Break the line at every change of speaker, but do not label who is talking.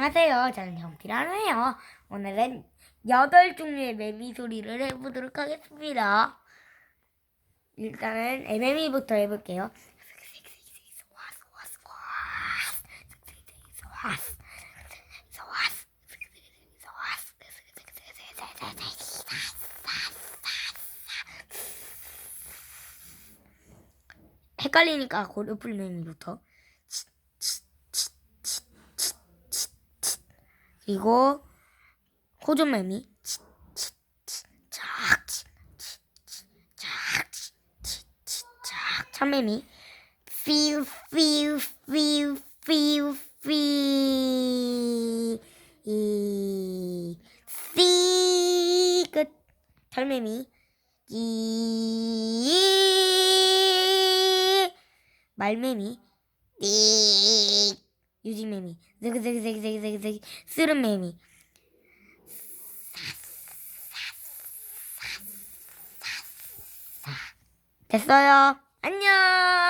안녕하세요. 저는 정피라노예요. 오늘은 여덟 종류의 매미 소리를 해보도록 하겠습니다. 일단은 에메미부터 해볼게요. 헷갈리니까 고르풀 매미부터. 그리고 호주매미. 참매미. 피우 피우 피우 피우 피끝. 철매미. 이 말매미. 띠 유지매미 즈그즈그즈그즈그즈그 쓰름매미 됐어요. 안녕